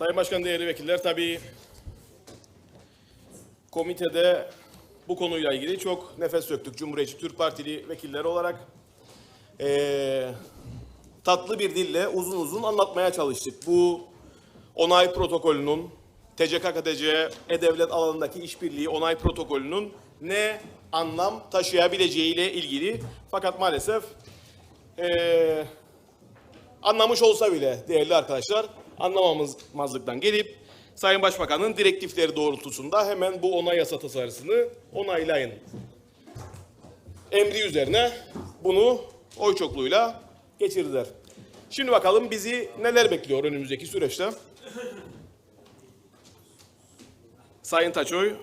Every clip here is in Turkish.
Sayın Başkan, değerli vekiller, tabii komitede bu konuyla ilgili çok nefes döktük Cumhuriyetçi Türk Partili vekiller olarak. Ee, tatlı bir dille uzun uzun anlatmaya çalıştık. Bu onay protokolünün, TCKKTC E-Devlet alanındaki işbirliği onay protokolünün ne anlam taşıyabileceğiyle ilgili. Fakat maalesef ee, anlamış olsa bile değerli arkadaşlar anlamamazlıktan gelip Sayın Başbakan'ın direktifleri doğrultusunda hemen bu onay yasa tasarısını onaylayın. Emri üzerine bunu oy çokluğuyla geçirdiler. Şimdi bakalım bizi neler bekliyor önümüzdeki süreçte. Sayın Taçoy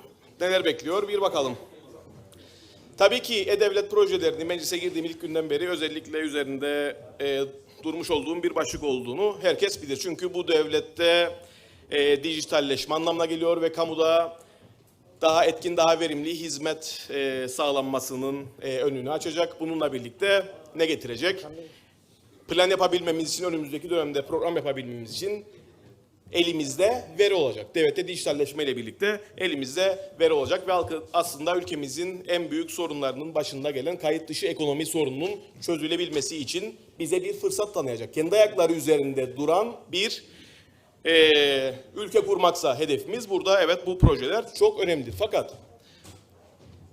neler bekliyor bir bakalım. Tabii ki E-Devlet projelerini meclise girdiğim ilk günden beri özellikle üzerinde e, durmuş olduğum bir başlık olduğunu herkes bilir. Çünkü bu devlette e, dijitalleşme anlamına geliyor ve kamuda daha etkin, daha verimli hizmet e, sağlanmasının e, önünü açacak. Bununla birlikte ne getirecek? Plan yapabilmemiz için önümüzdeki dönemde program yapabilmemiz için elimizde veri olacak. Devlette dijitalleşme ile birlikte elimizde veri olacak ve aslında ülkemizin en büyük sorunlarının başında gelen kayıt dışı ekonomi sorununun çözülebilmesi için bize bir fırsat tanıyacak. Kendi ayakları üzerinde duran bir eee, ülke kurmaksa hedefimiz burada evet bu projeler çok önemlidir. Fakat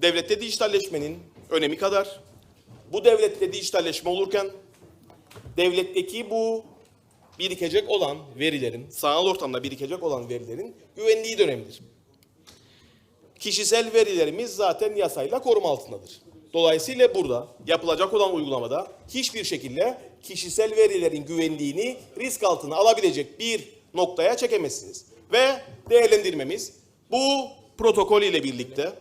devlette dijitalleşmenin önemi kadar bu devlette dijitalleşme olurken devletteki bu birikecek olan verilerin, sanal ortamda birikecek olan verilerin güvenliği de önemlidir. Kişisel verilerimiz zaten yasayla koruma altındadır. Dolayısıyla burada yapılacak olan uygulamada hiçbir şekilde kişisel verilerin güvenliğini risk altına alabilecek bir noktaya çekemezsiniz. Ve değerlendirmemiz bu protokol ile birlikte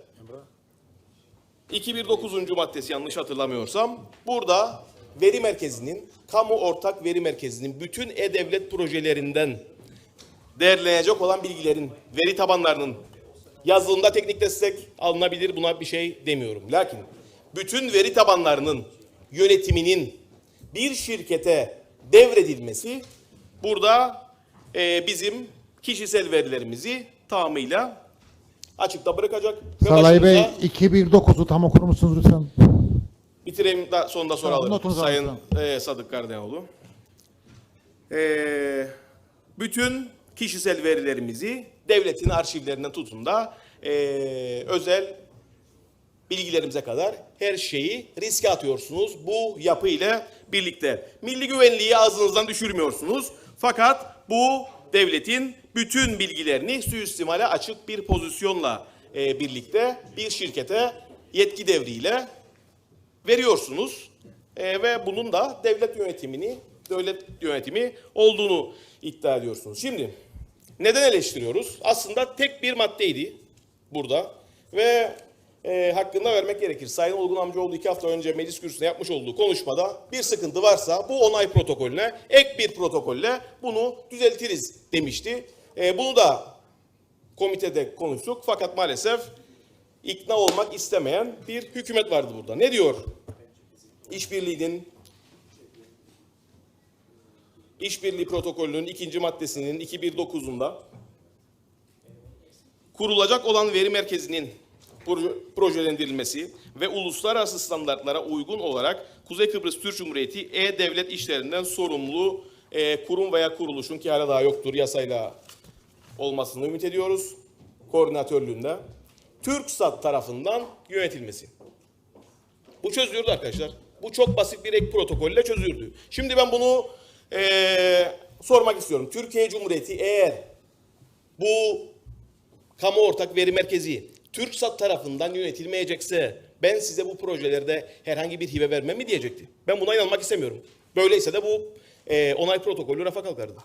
219. maddesi yanlış hatırlamıyorsam burada veri merkezinin, kamu ortak veri merkezinin bütün e-devlet projelerinden değerlenecek olan bilgilerin, veri tabanlarının yazılımda teknik destek alınabilir buna bir şey demiyorum. Lakin bütün veri tabanlarının yönetiminin bir şirkete devredilmesi burada e, bizim kişisel verilerimizi tamamıyla açıkta bırakacak. Salay Bey başımıza- 219'u tam okur musunuz lütfen? Bitireyim da sonunda sonra Tamam, alırım. Sayın e, Sadık Kardenoğlu. E, bütün kişisel verilerimizi devletin arşivlerinden tutun da e, özel bilgilerimize kadar her şeyi riske atıyorsunuz bu yapı ile birlikte. Milli güvenliği ağzınızdan düşürmüyorsunuz. Fakat bu devletin bütün bilgilerini suistimale açık bir pozisyonla e, birlikte bir şirkete yetki devriyle veriyorsunuz E, ve bunun da devlet yönetimini, devlet yönetimi olduğunu iddia ediyorsunuz. Şimdi neden eleştiriyoruz? Aslında tek bir maddeydi burada ve e, hakkında vermek gerekir. Sayın Olgun Amcaoğlu iki hafta önce meclis kürsüsünde yapmış olduğu konuşmada bir sıkıntı varsa bu onay protokolüne ek bir protokolle bunu düzeltiriz demişti. E, bunu da komitede konuştuk fakat maalesef ikna olmak istemeyen bir hükümet vardı burada. Ne diyor? İşbirliğinin İşbirliği protokolünün ikinci maddesinin 219'unda kurulacak olan veri merkezinin projelendirilmesi ve uluslararası standartlara uygun olarak Kuzey Kıbrıs Türk Cumhuriyeti e-devlet işlerinden sorumlu e, kurum veya kuruluşun ki hala daha yoktur yasayla olmasını ümit ediyoruz. Koordinatörlüğünde. TürkSat tarafından yönetilmesi. Bu çözülürdü arkadaşlar. Bu çok basit bir ek protokolle çözülürdü. Şimdi ben bunu eee, sormak istiyorum. Türkiye Cumhuriyeti eğer bu kamu ortak veri merkezi TürkSat tarafından yönetilmeyecekse ben size bu projelerde herhangi bir hibe vermem mi diyecekti. Ben buna inanmak istemiyorum. Böyleyse de bu eee, onay protokolü rafa kalkardı.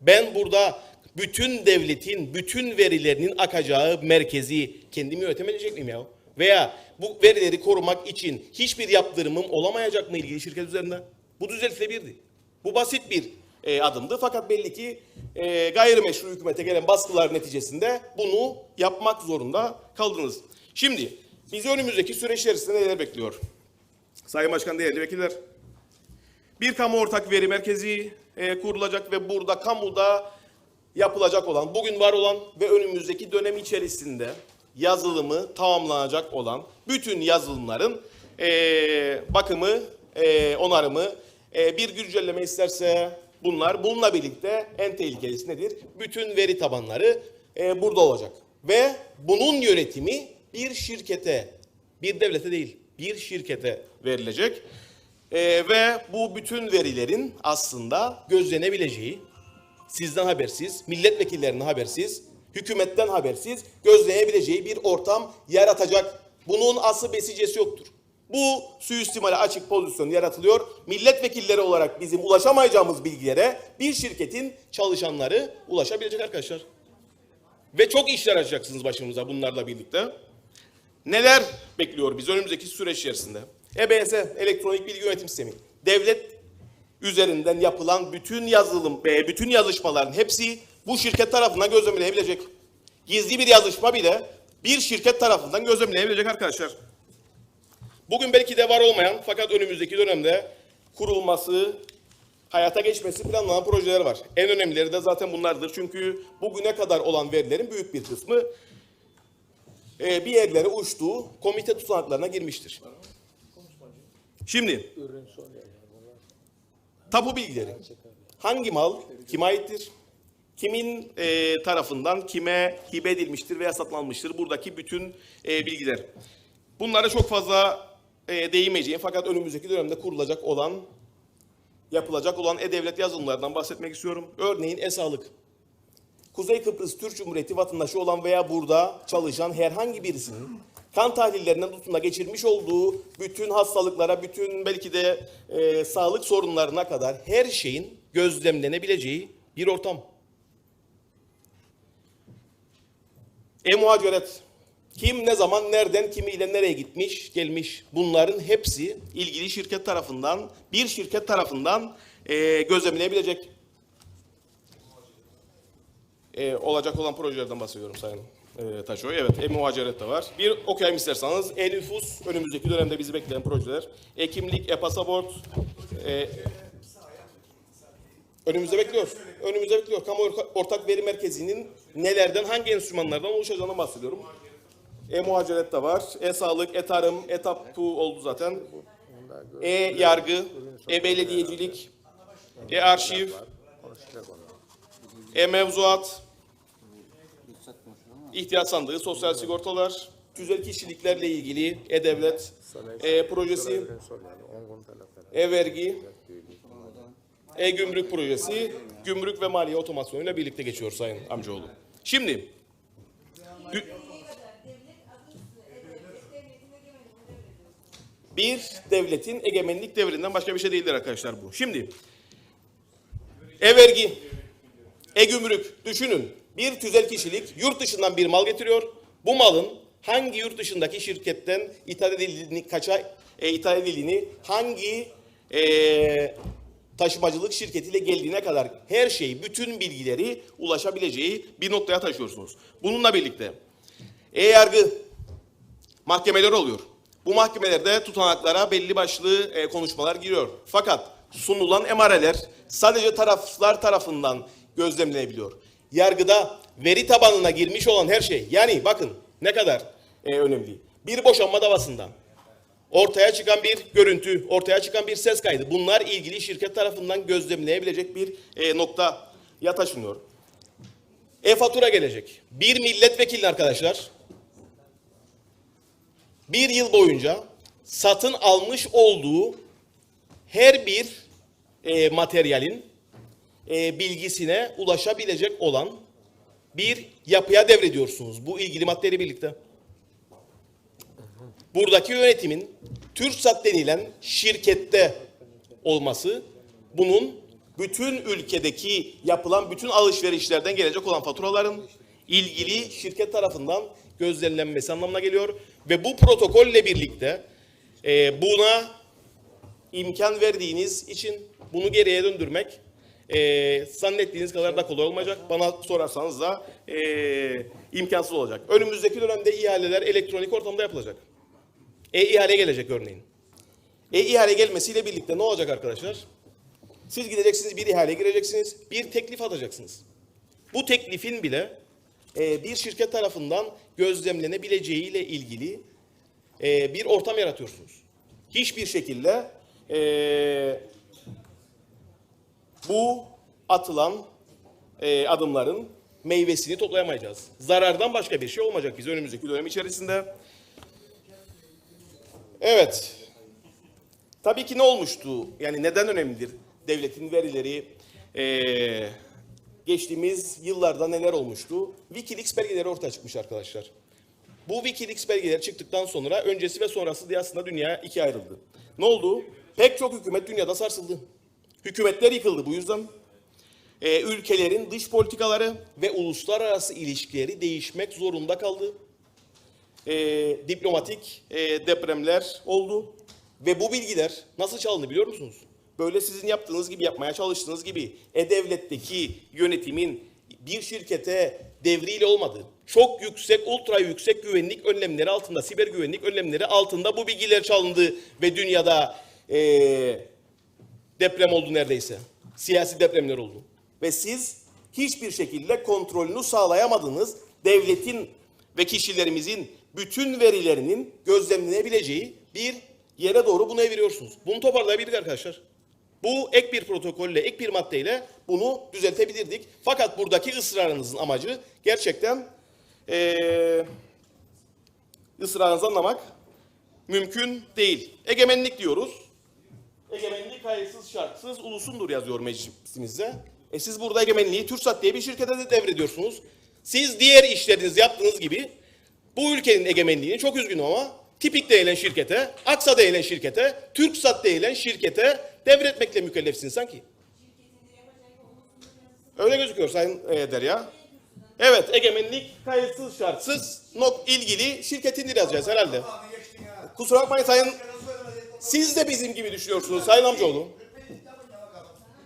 Ben burada bütün devletin, bütün verilerinin akacağı merkezi kendimi yönetemeyecek miyim ya? Veya bu verileri korumak için hiçbir yaptırımım olamayacak mı ilgili şirket üzerinde? Bu düzeltilebilirdi. Bu basit bir e, adımdı fakat belli ki e, gayrimeşru hükümete gelen baskılar neticesinde bunu yapmak zorunda kaldınız. Şimdi bizi önümüzdeki süreç içerisinde neler bekliyor? Sayın Başkan, değerli vekiller. Bir kamu ortak veri merkezi e, kurulacak ve burada kamuda yapılacak olan, bugün var olan ve önümüzdeki dönem içerisinde yazılımı tamamlanacak olan bütün yazılımların eee, bakımı, eee, onarımı, eee, bir güncelleme isterse bunlar. Bununla birlikte en tehlikelisi nedir? Bütün veri tabanları eee, burada olacak. Ve bunun yönetimi bir şirkete, bir devlete değil, bir şirkete verilecek. Eee, ve bu bütün verilerin aslında gözlenebileceği, sizden habersiz, milletvekillerinin habersiz, hükümetten habersiz gözleyebileceği bir ortam yaratacak. Bunun ası besicesi yoktur. Bu suistimale açık pozisyon yaratılıyor. Milletvekilleri olarak bizim ulaşamayacağımız bilgilere bir şirketin çalışanları ulaşabilecek arkadaşlar. Ve çok işler açacaksınız başımıza bunlarla birlikte. Neler bekliyor biz önümüzdeki süreç içerisinde? EBS, Elektronik Bilgi Yönetim Sistemi. Devlet üzerinden yapılan bütün yazılım ve bütün yazışmaların hepsi bu şirket tarafından gözlemlenebilecek. Gizli bir yazışma bile bir şirket tarafından gözlemlenebilecek arkadaşlar. Bugün belki de var olmayan fakat önümüzdeki dönemde kurulması, hayata geçmesi planlanan projeler var. En önemlileri de zaten bunlardır. Çünkü bugüne kadar olan verilerin büyük bir kısmı e, bir yerlere uçtuğu komite tutanaklarına girmiştir. Şimdi tapu bilgileri. Hangi mal kime aittir? Kimin e, tarafından kime hibe edilmiştir veya satın almıştır? Buradaki bütün e, bilgiler. Bunlara çok fazla e, değinmeyeceğim fakat önümüzdeki dönemde kurulacak olan, yapılacak olan e-devlet yazılımlarından bahsetmek istiyorum. Örneğin e-sağlık. Kuzey Kıbrıs Türk Cumhuriyeti vatandaşı olan veya burada çalışan herhangi birisinin kan tahlillerinden tutun geçirmiş olduğu bütün hastalıklara, bütün belki de e, sağlık sorunlarına kadar her şeyin gözlemlenebileceği bir ortam. E-muhaciret. Kim ne zaman nereden kimiyle nereye gitmiş, gelmiş bunların hepsi ilgili şirket tarafından, bir şirket tarafından e, gözlemlenebilecek e, olacak olan projelerden bahsediyorum Sayın e, Taşoy. Evet, e-muhaciret de var. Bir okuyayım isterseniz. E-nüfus, önümüzdeki dönemde bizi bekleyen projeler. E-kimlik, e-pasaport, e, önümüzde bekliyor. Önümüzde bekliyor. Kamu Orta- Ortak Veri Merkezi'nin nelerden, hangi enstrümanlardan oluşacağından bahsediyorum. E-muhaciret de var. E-sağlık, e-tarım, e-tapu oldu zaten. E-yargı, e-belediyecilik, e-arşiv, e-mevzuat, ihtiyaç sandığı, sosyal sigortalar, tüzel kişiliklerle ilgili e-devlet e, projesi, e-vergi, e-gümrük projesi, gümrük ve maliye otomasyonuyla birlikte geçiyor Sayın Amcaoğlu. Şimdi, bir devletin egemenlik devrinden başka bir şey değildir arkadaşlar bu. Şimdi, e-vergi, düşünün. Bir tüzel kişilik yurt dışından bir mal getiriyor. Bu malın hangi yurt dışındaki şirketten ithal edildiğini, kaça e, ithal edildiğini, hangi e, taşımacılık şirketiyle geldiğine kadar her şey, bütün bilgileri ulaşabileceği bir noktaya taşıyorsunuz. Bununla birlikte e-yargı mahkemeler oluyor. Bu mahkemelerde tutanaklara belli başlı e, konuşmalar giriyor. Fakat sunulan emareler sadece taraflar tarafından gözlemlenebiliyor. Yargıda veri tabanına girmiş olan her şey yani bakın ne kadar e, önemli. Bir boşanma davasında ortaya çıkan bir görüntü, ortaya çıkan bir ses kaydı. Bunlar ilgili şirket tarafından gözlemleyebilecek bir e, noktaya taşınıyor. E-fatura gelecek. Bir milletvekili arkadaşlar bir yıl boyunca satın almış olduğu her bir e, materyalin e, bilgisine ulaşabilecek olan bir yapıya devrediyorsunuz bu ilgili maddeyle birlikte. Buradaki yönetimin TÜRKSAT denilen şirkette olması bunun bütün ülkedeki yapılan bütün alışverişlerden gelecek olan faturaların ilgili şirket tarafından gözlemlenmesi anlamına geliyor. Ve bu protokolle birlikte e, buna imkan verdiğiniz için bunu geriye döndürmek e, zannettiğiniz kadar da kolay olmayacak. Bana sorarsanız da e, imkansız olacak. Önümüzdeki dönemde ihaleler elektronik ortamda yapılacak. E-ihale gelecek örneğin. E-ihale gelmesiyle birlikte ne olacak arkadaşlar? Siz gideceksiniz bir ihale gireceksiniz, bir teklif alacaksınız. bu teklifin bile bir şirket tarafından gözlemlenebileceğiyle ilgili e, bir ortam yaratıyorsunuz. Hiçbir şekilde e, bu atılan e, adımların meyvesini toplayamayacağız. Zarardan başka bir şey olmayacak biz önümüzdeki dönem içerisinde. Evet. Tabii ki ne olmuştu? Yani neden önemlidir? Devletin verileri, e, geçtiğimiz yıllarda neler olmuştu? Wikileaks belgeleri ortaya çıkmış arkadaşlar. Bu Wikileaks belgeleri çıktıktan sonra öncesi ve sonrası diye aslında dünya ikiye ayrıldı. Ne oldu? Pek çok hükümet dünyada sarsıldı. Hükümetler yıkıldı bu yüzden. Ee, ülkelerin dış politikaları ve uluslararası ilişkileri değişmek zorunda kaldı. Ee, diplomatik e, depremler oldu. Ve bu bilgiler nasıl çalındı biliyor musunuz? Böyle sizin yaptığınız gibi yapmaya çalıştığınız gibi E-Devlet'teki yönetimin bir şirkete devriyle olmadı. Çok yüksek, ultra yüksek güvenlik önlemleri altında, siber güvenlik önlemleri altında bu bilgiler çalındı ve dünyada eee, deprem oldu neredeyse. Siyasi depremler oldu. Ve siz hiçbir şekilde kontrolünü sağlayamadığınız devletin ve kişilerimizin bütün verilerinin gözlemlenebileceği bir yere doğru bunu eviriyorsunuz. Bunu toparlayabilirdik arkadaşlar. Bu ek bir protokolle, ek bir maddeyle bunu düzeltebilirdik. Fakat buradaki ısrarınızın amacı gerçekten eee ısrarınızı anlamak mümkün değil. Egemenlik diyoruz. Egemenlik kayıtsız şartsız ulusundur yazıyor meclisimizde. E siz burada egemenliği TÜRSAT diye bir şirkete de devrediyorsunuz. Siz diğer işlerinizi yaptığınız gibi bu ülkenin egemenliğini çok üzgünüm ama Tipik denilen şirkete, Aksa denilen şirkete, TürkSat denilen şirkete devretmekle mükellefsiniz sanki. Öyle gözüküyor Sayın e, Derya. Evet, egemenlik kayıtsız şartsız nok ilgili şirketindir yazacağız herhalde. Kusura bakmayın Sayın, siz de bizim gibi düşünüyorsunuz Sayın Amcaoğlu.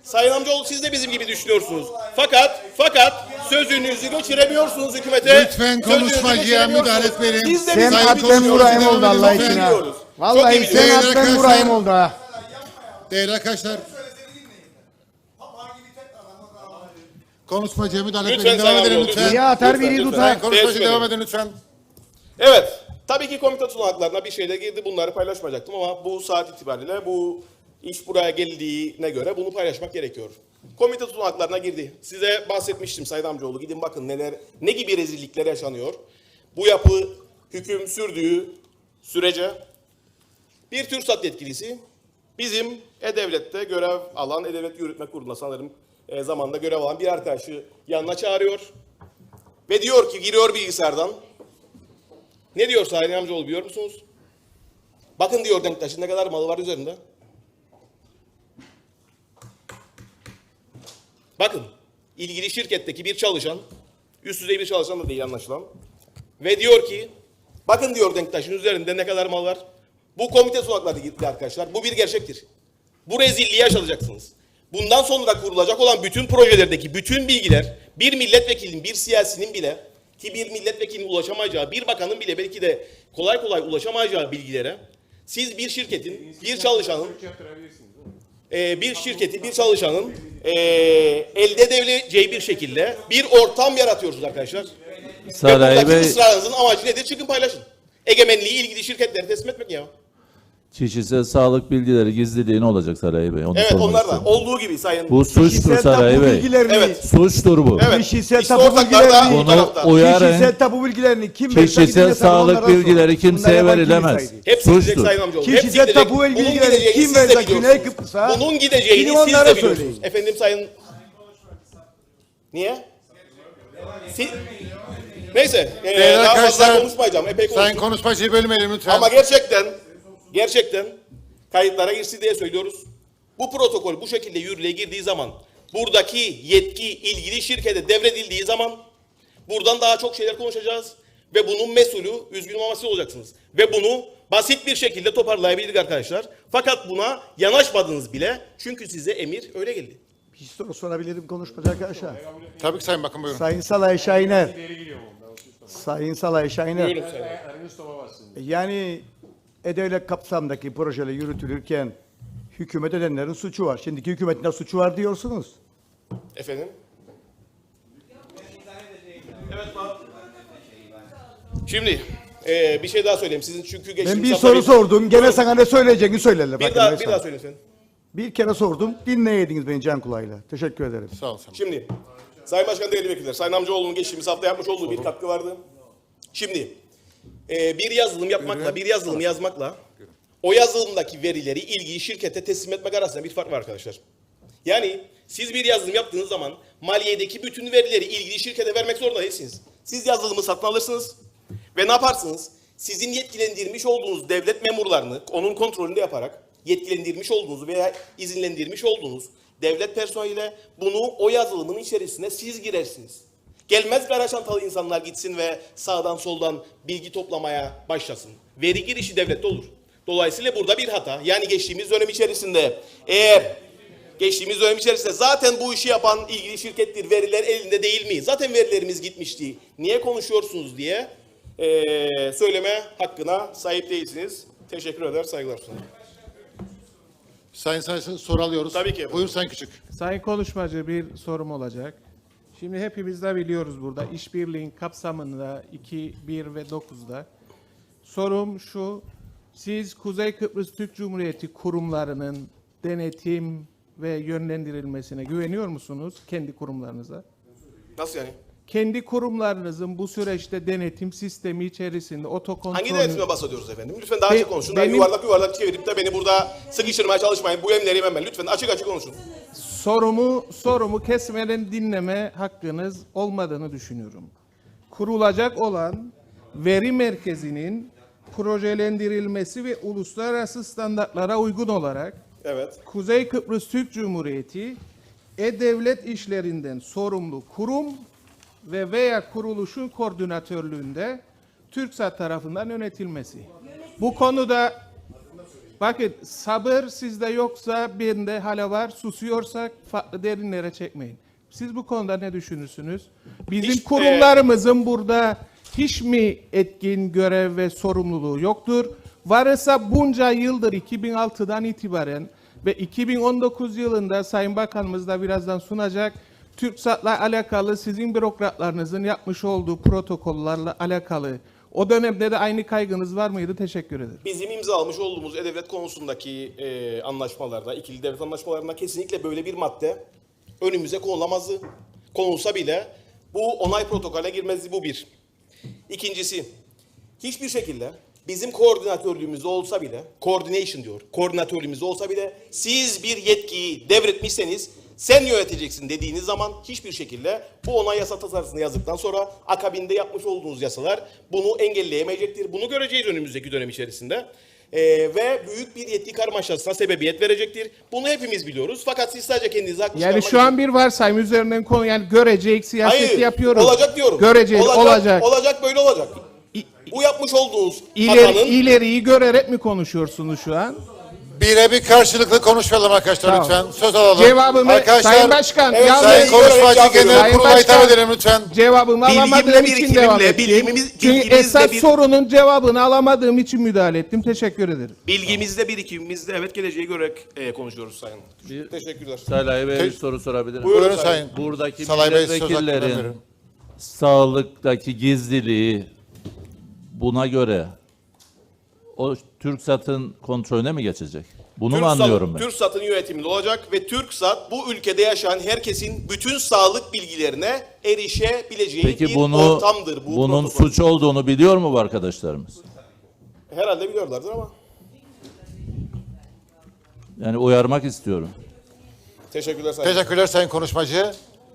Sayın Amcaoğlu siz de bizim gibi düşünüyorsunuz. Fakat, fakat sözünüzü geçiremiyorsunuz hükümete. Lütfen konuşmacıya müdahale etmeyin. Siz de Sen bizim Sayın gibi Adem Nurayim oldu Allah için ha. Vallahi sen Adem Nurayim oldu ha. Değerli arkadaşlar, konuşmacıya müdahale Lütfen etmeyin. Devam edelim lütfen. Biri atar Lütfen, biri lütfen. tutar. Konuşmacı devam edin lütfen. Evet. Tabii ki komite tutanaklarına bir şeyler girdi. Bunları paylaşmayacaktım ama bu saat itibariyle bu iş buraya geldiğine göre bunu paylaşmak gerekiyor. Komite tutanaklarına girdi. Size bahsetmiştim Sayın Amcaoğlu. Gidin bakın neler, ne gibi rezillikler yaşanıyor. Bu yapı hüküm sürdüğü sürece bir TÜRSAT yetkilisi bizim E-Devlet'te görev alan, E-Devlet Yürütme Kurulu'nda sanırım e, zamanında görev alan bir arkadaşı yanına çağırıyor. Ve diyor ki giriyor bilgisayardan. Ne diyor Sayın Amcaoğlu biliyor musunuz? Bakın diyor Denktaş'ın ne kadar malı var üzerinde. Bakın ilgili şirketteki bir çalışan, üst düzey bir çalışan da değil anlaşılan. Ve diyor ki, bakın diyor Denktaş'ın üzerinde ne kadar mal var. Bu komite sunakları gitti arkadaşlar. Bu bir gerçektir. Bu rezilliği yaşayacaksınız. Bundan sonra kurulacak olan bütün projelerdeki bütün bilgiler bir milletvekilinin, bir siyasinin bile ki bir milletvekilinin ulaşamayacağı, bir bakanın bile belki de kolay kolay ulaşamayacağı bilgilere siz bir şirketin, bir çalışanın e, bir şirketi, bir çalışanın e, elde edebileceği bir şekilde bir ortam yaratıyorsunuz arkadaşlar. Ve Saray buradaki Bey, ısrarınızın amacı nedir? Çıkın paylaşın. Egemenliği ilgili şirketlere teslim etmek ya. Kişisel sağlık bilgileri gizliliği ne olacak Saray Bey? Onu Evet sormak onlar da istiyorum. olduğu gibi sayın. Bu suçtur Kişisel Saray tapu Bey. bilgilerini, Evet. Suçtur bu. Evet. Kişisel işte tapu ortaklar da bilgilerini- bu Bunu tarafta. uyarın. Kişisel tapu bilgilerini kim verirse Kişisel gidin de sağlık onlara bilgileri kimseye Bunlar yapan verilemez. kiliseydi. Hepsi gidecek Suçtur. Sayın Amcaoğlu. Kişisel Hepsi gidecek. tapu Bunun bilgileri gideceğini kim siz de verecek biliyorsunuz. Güney Kıbrıs'a? Bunun gideceğini Gidin siz onlara de biliyorsunuz. söyleyin. Efendim sayın... Niye? Siz... Neyse. ee, Değerli daha fazla arkadaşlar, konuşmayacağım. Epey konuştum. Sayın konuşmacıyı bölmeyelim lütfen. Ama gerçekten, gerçekten kayıtlara girsin diye söylüyoruz. Bu protokol bu şekilde yürürlüğe girdiği zaman, buradaki yetki ilgili şirkete devredildiği zaman buradan daha çok şeyler konuşacağız. Ve bunun mesulü üzgünüm ama siz olacaksınız. Ve bunu basit bir şekilde toparlayabilirdik arkadaşlar. Fakat buna yanaşmadınız bile. Çünkü size emir öyle geldi. Bir soru sorabilirim konuşmacı arkadaşlar. Tabii ki Sayın Bakın buyurun. Sayın Salay Şahiner. Sayın Salay Şahiner. Buyurun sayın. Yani E-Devlet kapsamındaki projeler yürütülürken hükümet edenlerin suçu var. Şimdiki hükümetin de suçu var diyorsunuz. Efendim? Şimdi e, bir şey daha söyleyeyim. Sizin çünkü geçtiğimiz Ben bir hafta soru sordum. Gene sana ne söyleyeceğini söylerler. Bir Bakın daha, bir daha söyle sen. Bir kere sordum. Dinleyediniz beni can kulağıyla. Teşekkür ederim. Sağ ol Sayın. Şimdi Sayın Başkan değerli vekiller, Sayın Amcaoğlu'nun geçtiğimiz hafta yapmış olduğu bir katkı vardı. Şimdi e, bir yazılım yapmakla, bir yazılım yazmakla o yazılımdaki verileri, ilgiyi şirkete teslim etmek arasında bir fark var arkadaşlar. Yani siz bir yazılım yaptığınız zaman maliyedeki bütün verileri ilgili şirkete vermek zorunda değilsiniz. Siz yazılımı satın alırsınız ve ne yaparsınız? Sizin yetkilendirmiş olduğunuz devlet memurlarını onun kontrolünde yaparak yetkilendirmiş olduğunuz veya izinlendirmiş olduğunuz devlet personeliyle bunu o yazılımın içerisine siz girersiniz. Gelmez kara çantalı insanlar gitsin ve sağdan soldan bilgi toplamaya başlasın. Veri girişi devlette olur. Dolayısıyla burada bir hata. Yani geçtiğimiz dönem içerisinde eğer geçtiğimiz dönem içerisinde zaten bu işi yapan ilgili şirkettir. Veriler elinde değil mi? Zaten verilerimiz gitmişti. Niye konuşuyorsunuz diye eee, söyleme hakkına sahip değilsiniz. Teşekkür eder, saygılar sunarım. Sayın Sayın soru alıyoruz. Tabii ki. Buyur Sayın Küçük. Sayın konuşmacı bir sorum olacak. Şimdi hepimiz de biliyoruz burada işbirliğin kapsamında 2, 1 ve 9'da. Sorum şu, siz Kuzey Kıbrıs Türk Cumhuriyeti kurumlarının denetim ve yönlendirilmesine güveniyor musunuz kendi kurumlarınıza? Nasıl yani? Kendi kurumlarınızın bu süreçte denetim sistemi içerisinde otokontrol... Hangi denetime bahsediyoruz efendim? Lütfen daha Be- açık konuşun. Ben benim- yuvarlak yuvarlak çevirip de beni burada sıkıştırmaya çalışmayın. Bu emleri ben. Lütfen açık açık konuşun. Sorumu sorumu kesmeden dinleme hakkınız olmadığını düşünüyorum. Kurulacak olan veri merkezinin projelendirilmesi ve uluslararası standartlara uygun olarak Evet. Kuzey Kıbrıs Türk Cumhuriyeti e-devlet işlerinden sorumlu kurum ve veya kuruluşun koordinatörlüğünde TürkSat tarafından yönetilmesi. Bu konuda bakın sabır sizde yoksa bende hala var. Susuyorsak farklı derinlere çekmeyin. Siz bu konuda ne düşünürsünüz? Bizim Hiç, e, kurumlarımızın burada hiç mi etkin görev ve sorumluluğu yoktur? Varsa bunca yıldır 2006'dan itibaren ve 2019 yılında Sayın Bakanımız da birazdan sunacak. TürkSat'la alakalı sizin bürokratlarınızın yapmış olduğu protokollarla alakalı o dönemde de aynı kaygınız var mıydı? Teşekkür ederim. Bizim imzalamış olduğumuz e-devlet konusundaki e, anlaşmalarda, ikili devlet anlaşmalarında kesinlikle böyle bir madde önümüze konulamazdı. Konulsa bile bu onay protokolüne girmezdi bu bir. İkincisi, hiçbir şekilde bizim koordinatörlüğümüzde olsa bile, coordination diyor, koordinatörlüğümüzde olsa bile siz bir yetkiyi devretmişseniz sen yöneteceksin dediğiniz zaman hiçbir şekilde bu onay yasa tasarısını yazdıktan sonra akabinde yapmış olduğunuz yasalar bunu engelleyemeyecektir. Bunu göreceğiz önümüzdeki dönem içerisinde. Ee, ve büyük bir yetki karmaşasına sebebiyet verecektir. Bunu hepimiz biliyoruz. Fakat siz sadece kendinizi haklı Yani çıkarmak şu an bir varsayım üzerinden konu yani görecek siyaseti Hayır, yapıyoruz. olacak diyorum. Göreceğiz olacak. olacak. Olacak böyle olacak. Bu yapmış olduğunuz İleri, hatanın ileriyi görerek mi konuşuyorsunuz şu an? Birebir karşılıklı konuşmayalım arkadaşlar Tamam. lütfen. Söz alalım. Cevabımı Sayın Başkan, Evet, yalnız- Sayın konuşmacı Sayın genel kurula hitap Başkan- edelim lütfen. Cevabımı Bilgimle, alamadığım için birikimimle, devam ettim. bilgimiz- Çünkü bilgimizle esas bir- sorunun cevabını alamadığım için müdahale ettim. Teşekkür ederim. bilgimizde birikimimizde evet geleceği görerek e, konuşuyoruz sayın. Bir- Teşekkürler. Salih Bey bir soru sorabilir miyim? Buyurun Buyurun Sayın. Buradaki Salay Bey, söz hakkını milletvekillerin sağlıktaki gizliliği buna göre o TürkSat'ın kontrolüne mi geçecek? Bunu mu anlıyorum ben? TürkSat'ın yönetiminde olacak ve TürkSat bu ülkede yaşayan herkesin bütün sağlık bilgilerine erişebileceği Peki bir bunu ortamdır. Bu bunun protokol. suç olduğunu biliyor mu bu arkadaşlarımız? Herhalde biliyorlardır ama. Yani uyarmak istiyorum. Teşekkürler sayın. Teşekkürler Sayın konuşmacı.